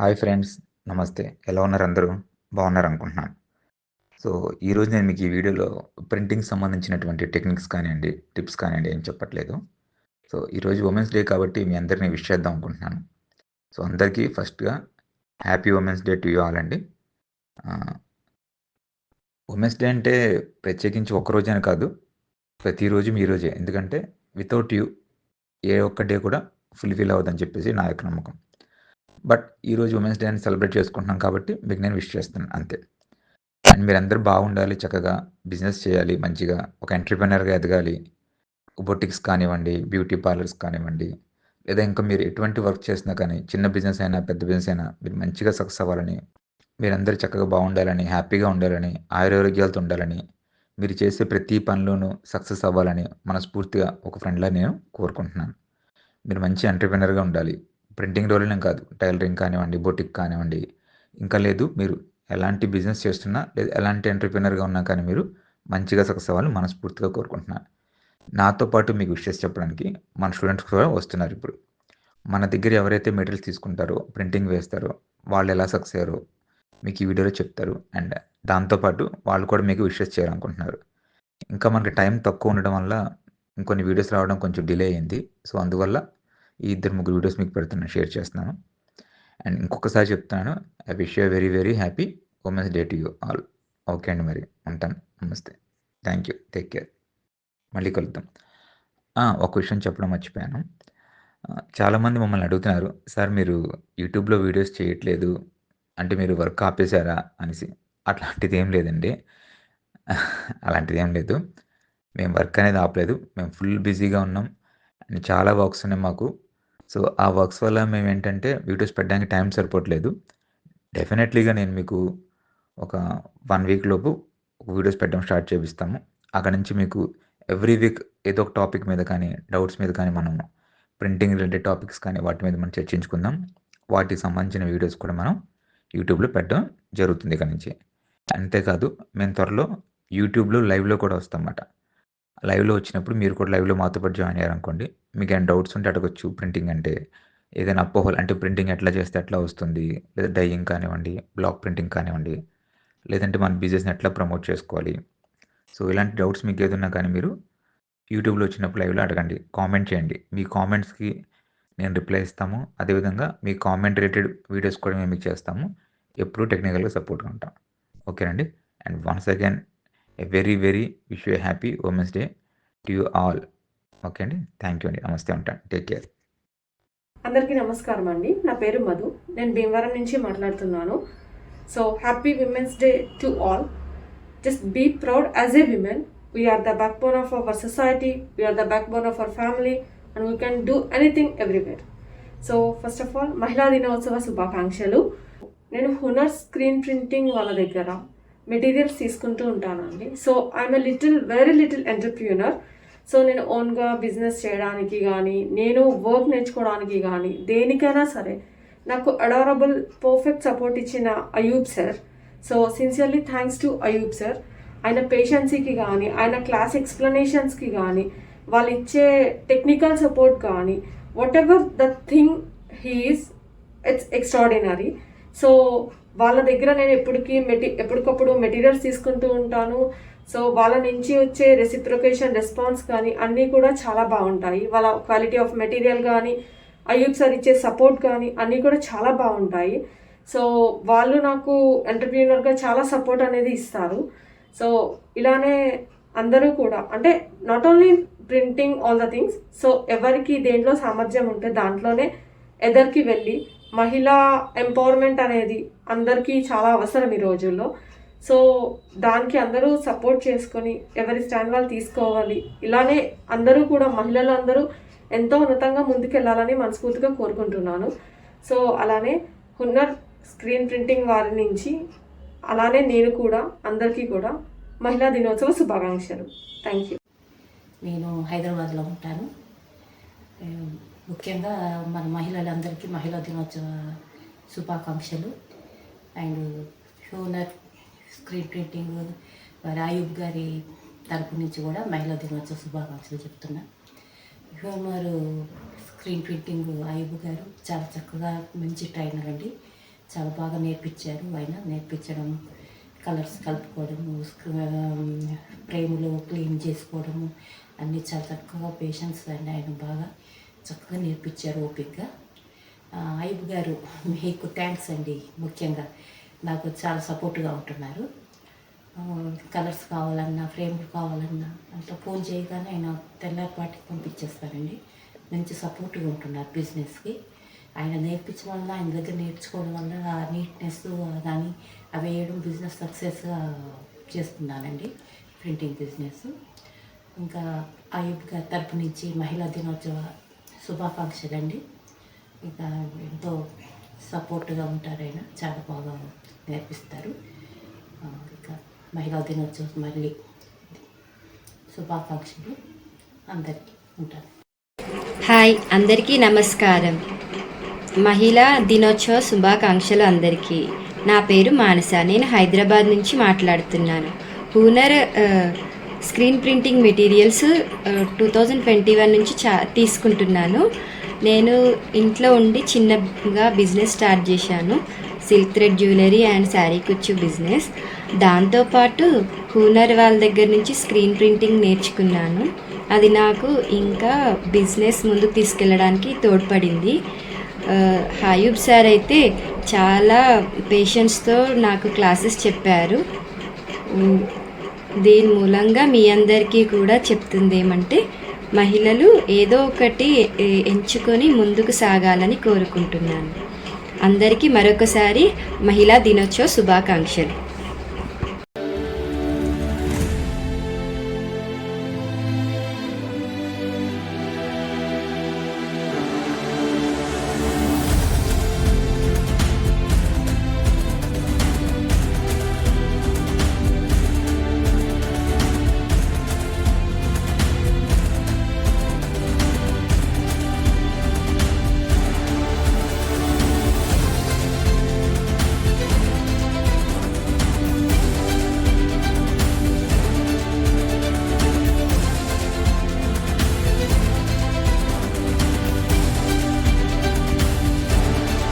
Hi friends నమస్తే. ఎలా ఉన్నారు అందరూ బాగున్నారు అనుకుంటున్నాను సో ఈరోజు నేను మీకు ఈ వీడియోలో ప్రింటింగ్ సంబంధించినటువంటి టెక్నిక్స్ కానివ్వండి టిప్స్ కానివ్వండి ఏం చెప్పట్లేదు. సో ఈరోజు ఉమెన్స్ డే కాబట్టి మీ అందరినీ విష్ చేద్దాం అనుకుంటున్నాను. సో అందరికీ ఫస్ట్గా happy women's day to you all అండి. ఉమెన్స్ డే అంటే ప్రత్యేకించి ఒక్కరోజే అని కాదు ప్రతిరోజు మీ రోజే. ఎందుకంటే వితౌట్ యూ ఏ ఒక్క డే కూడా ఫుల్ఫిల్ అవ్వదని చెప్పేసి నా యొక్క నమ్మకం. బట్ ఈరోజు ఉమెన్స్ డే అని సెలబ్రేట్ చేసుకుంటున్నాం కాబట్టి మీకు నేను విష్ చేస్తున్నాను అంతే. అండ్ మీరందరూ బాగుండాలి చక్కగా బిజినెస్ చేయాలి మంచిగా ఒక ఎంటర్ప్రినర్గా ఎదగాలి. బొటిక్స్ కానివ్వండి బ్యూటీ పార్లర్స్ కానివ్వండి లేదా ఇంకా మీరు ఎటువంటి వర్క్ చేసినా కానీ చిన్న బిజినెస్ అయినా పెద్ద బిజినెస్ అయినా మీరు మంచిగా సక్సెస్ అవ్వాలని మీరందరూ చక్కగా బాగుండాలని హ్యాపీగా ఉండాలని ఆయురారోగ్యాలతో ఉండాలని మీరు చేసే ప్రతి పనిలోనూ సక్సెస్ అవ్వాలని మనస్ఫూర్తిగా ఒక ఫ్రెండ్లా నేను కోరుకుంటున్నాను. మీరు మంచి ఎంటర్ప్రినర్గా ఉండాలి. ప్రింటింగ్ రోల్నే కాదు. టైలరింగ్ కానివ్వండి బొటిక్ కానివ్వండి ఇంకా లేదు మీరు ఎలాంటి బిజినెస్ చేస్తున్నా లేదా ఎలాంటి ఎంటర్ప్రినర్గా ఉన్నా కానీ మీరు మంచిగా సక్సెస్ అవ్వాలని మనస్ఫూర్తిగా కోరుకుంటున్నాను. నాతో పాటు మీకు విషయస్ చెప్పడానికి మన స్టూడెంట్స్ కూడా వస్తున్నారు ఇప్పుడు. మన దగ్గర ఎవరైతే మెటీరియల్స్ తీసుకుంటారో ప్రింటింగ్ వేస్తారో వాళ్ళు ఎలా సక్సెస్ అయ్యారో మీకు ఈ వీడియోలో చెప్తారు. అండ్ దాంతోపాటు వాళ్ళు కూడా మీకు విషెస్ చేయాలనుకుంటున్నారు. ఇంకా మనకి టైం తక్కువ ఉండడం వల్ల ఇంకొన్ని వీడియోస్ రావడం కొంచెం డిలే అయింది. సో అందువల్ల ఈ ఇద్దరు ముగ్గురు వీడియోస్ మీకు పెడుతున్నాను షేర్ చేస్తున్నాను. అండ్ ఇంకొకసారి చెప్తున్నాను I wish you very very happy women's day to you all. Okay అండి మరి ఉంటాను. నమస్తే. Thank you. Take care. మళ్ళీ కలుద్దాం. ఒక విషయం చెప్పడం మర్చిపోయాను. చాలామంది మమ్మల్ని అడుగుతున్నారు సార్ మీరు యూట్యూబ్లో వీడియోస్ చేయట్లేదు అంటే మీరు వర్క్ ఆపేశారా? అనేసి. అట్లాంటిది ఏం లేదండి. అలాంటిది ఏం లేదు. మేము వర్క్ అనేది ఆపలేదు. మేము ఫుల్ బిజీగా ఉన్నాం. అండ్ చాలా వర్క్స్ ఉన్నాయి మాకు. సో ఆ వర్క్స్ వల్ల మేము ఏంటంటే వీడియోస్ పెట్టడానికి టైం సరిపోవట్లేదు. డెఫినెట్లీగా నేను మీకు ఒక వన్ వీక్ లోపు వీడియోస్ పెట్టడం స్టార్ట్ చేపిస్తాము. అక్కడ నుంచి మీకు ఎవ్రీ వీక్ ఏదో ఒక టాపిక్ మీద కానీ డౌట్స్ మీద కానీ మనం ప్రింటింగ్ రిలేటెడ్ టాపిక్స్ కానీ వాటి మీద మనం చర్చించుకుందాం. వాటికి సంబంధించిన వీడియోస్ కూడా మనం యూట్యూబ్లో పెట్టడం జరుగుతుంది ఇక్కడ నుంచి. అంతేకాదు మేము త్వరలో యూట్యూబ్లో లైవ్లో కూడా వస్తాం అన్నమాట లైవ్లో వచ్చినప్పుడు మీరు కూడా లైవ్లో మాతో పాటు జాయిన్ అయ్యారనుకోండి. మీకు ఏమైనా డౌట్స్ ఉంటే అడగచ్చు. ప్రింటింగ్ అంటే ఏదైనా అపోహలు అంటే ప్రింటింగ్ ఎట్లా చేస్తే ఎట్లా వస్తుంది. లేదా డైయింగ్ కానివ్వండి బ్లాక్ ప్రింటింగ్ కానివ్వండి లేదంటే మన బిజినెస్ని ఎట్లా ప్రమోట్ చేసుకోవాలి. సో ఇలాంటి డౌట్స్ మీకు ఏదన్నా కానీ మీరు యూట్యూబ్లో వచ్చినప్పుడు లైవ్లో అడగండి. కామెంట్ చేయండి. మీ కామెంట్స్కి నేను రిప్లై ఇస్తాము. అదేవిధంగా మీ కామెంట్ రిలేటెడ్ వీడియోస్ కూడా మేము మీకు చేస్తాము. ఎప్పుడూ టెక్నికల్గా సపోర్ట్గా ఉంటాం. ఓకేనండి? And once again a very very wish you happy women's day to you all okay అండి? థ్యాంక్ యూ అండి. నమస్తే ఉంటాను టేక్ కేర్ అందరికీ నమస్కారం అండి. నా పేరు మధు. నేను భీమవరం నుంచి మాట్లాడుతున్నాను. So happy women's day to all just be proud as a women we are the backbone of our society we are the backbone of our family and we can do anything everywhere so first of all మహిళా దినోత్సవ శుభాకాంక్షలు. నేను Hunar screen printing వాళ్ళ దగ్గర materials తీసుకుంటూ ఉంటానండి so I'm a little very little entrepreneur so నేను ఓన్గా బిజినెస్ చేయడానికి కానీ నేను వర్క్ నేర్చుకోవడానికి కానీ దేనికైనా సరే నాకు అడారబుల్ పర్ఫెక్ట్ సపోర్ట్ ఇచ్చిన Ayub sir so sincerely thanks to Ayub sir ఆయన పేషెన్సీకి కానీ ఆయన క్లాస్ ఎక్స్ప్లెనేషన్స్కి కానీ వాళ్ళు ఇచ్చే టెక్నికల్ సపోర్ట్ కానీ whatever the thing he is it's extraordinary so వాళ్ళ దగ్గర నేను ఎప్పటికీ మెటీ ఎప్పటికప్పుడు మెటీరియల్స్ తీసుకుంటూ ఉంటాను. సో వాళ్ళ నుంచి వచ్చే రెసిప్రొకేషన్ రెస్పాన్స్ కానీ అన్నీ కూడా చాలా బాగుంటాయి. వాళ్ళ క్వాలిటీ ఆఫ్ మెటీరియల్ కానీ అయ్యూబ్ సార్ ఇచ్చే సపోర్ట్ కానీ అన్నీ కూడా చాలా బాగుంటాయి. సో వాళ్ళు నాకు ఎంటర్ప్రీనర్గా చాలా సపోర్ట్ అనేది ఇస్తారు. సో ఇలానే అందరూ కూడా అంటే not only printing all the things so ఎవరికి దేంట్లో సామర్థ్యం ఉంటే దాంట్లోనే ఎదరికి వెళ్ళి మహిళా ఎంపవర్మెంట్ అనేది అందరికీ చాలా అవసరం ఈ రోజుల్లో. సో దానికి అందరూ సపోర్ట్ చేసుకొని ఎవరి స్టాండ్ వాళ్ళు తీసుకోవాలి. ఇలానే అందరూ కూడా మహిళలు అందరూ ఎంతో ఉన్నతంగా ముందుకెళ్ళాలని మనస్ఫూర్తిగా కోరుకుంటున్నాను. సో అలానే హున్నర్ స్క్రీన్ ప్రింటింగ్ వారి నుంచి అలానే నేను కూడా అందరికీ కూడా మహిళా దినోత్సవ శుభాకాంక్షలు. థ్యాంక్ యూ నేను హైదరాబాద్లో ఉంటాను. ముఖ్యంగా మన మహిళలందరికీ మహిళా దినోత్సవ శుభాకాంక్షలు. అండ్ హ్యూనర్ స్క్రీన్ ప్రింటింగ్ వారి గారి తరపు నుంచి కూడా మహిళా దినోత్సవ శుభాకాంక్షలు చెప్తున్నా. హ్యూమర్ స్క్రీన్ ప్రింటింగ్ అయ్యూబ్ గారు చాలా చక్కగా మంచి ట్రైనర్ అండి. చాలా బాగా నేర్పించారు ఆయన. నేర్పించడం కలర్స్ కలుపుకోవడము ఫ్రేమ్లో క్లీన్ చేసుకోవడము అన్నీ చాలా చక్కగా పేషెన్స్ అండి ఆయన బాగా చక్కగా నేర్పించారు ఓపిక్గా ఆ, గారు మీకు థ్యాంక్స్ అండి ముఖ్యంగా. నాకు చాలా సపోర్ట్గా ఉంటున్నారు. కలర్స్ కావాలన్నా ఫ్రేమ్లు కావాలన్నా అంతా ఫోన్ చేయగానే ఆయన తెల్లారిపాటికి పంపించేస్తారండి. మంచి సపోర్ట్గా ఉంటున్నారు బిజినెస్కి ఆయన నేర్పించడం వల్ల ఆయన దగ్గర నేర్చుకోవడం వల్ల ఆ నీట్నెస్ కానీ అవి వేయడం బిజినెస్ సక్సెస్గా చేస్తున్నానండి ప్రింటింగ్ బిజినెస్ ఇంకా అయ్యూబ్ గారి తరపు నుంచి మహిళా దినోత్సవ శుభాకాంక్షలు అండి ఇంకా ఎంతో సపోర్ట్గా ఉంటారు ఆయన చాలా బాగా నేర్పిస్తారు. ఇంకా మహిళా దినోత్సవం మళ్ళీ శుభాకాంక్షలు అందరికీ ఉంటారు. హాయ్ అందరికీ నమస్కారం. మహిళా దినోత్సవ శుభాకాంక్షలు అందరికీ. నా పేరు మానస. నేను హైదరాబాద్ నుంచి మాట్లాడుతున్నాను. Hunar screen printing materials two thousand twenty one నుంచి చా తీసుకుంటున్నాను. నేను ఇంట్లో ఉండి చిన్నగా బిజినెస్ స్టార్ట్ చేశాను. Silk thread jewellery and sari కుచ్చు బిజినెస్. దాంతోపాటు హూనర్ వాళ్ళ దగ్గర నుంచి స్క్రీన్ ప్రింటింగ్ నేర్చుకున్నాను. అది నాకు ఇంకా బిజినెస్ ముందుకు తీసుకెళ్ళడానికి తోడ్పడింది. ఆ, హయూబ్ సార్ అయితే చాలా పేషెంట్స్తో నాకు క్లాసెస్ చెప్పారు. దీని మూలంగా మీ అందరికీ కూడా చెప్తుంది ఏమంటే మహిళలు ఏదో ఒకటి ఎంచుకొని ముందుకు సాగాలని కోరుకుంటున్నాను. అందరికీ మరొకసారి మహిళా దినోత్సవ శుభాకాంక్షలు.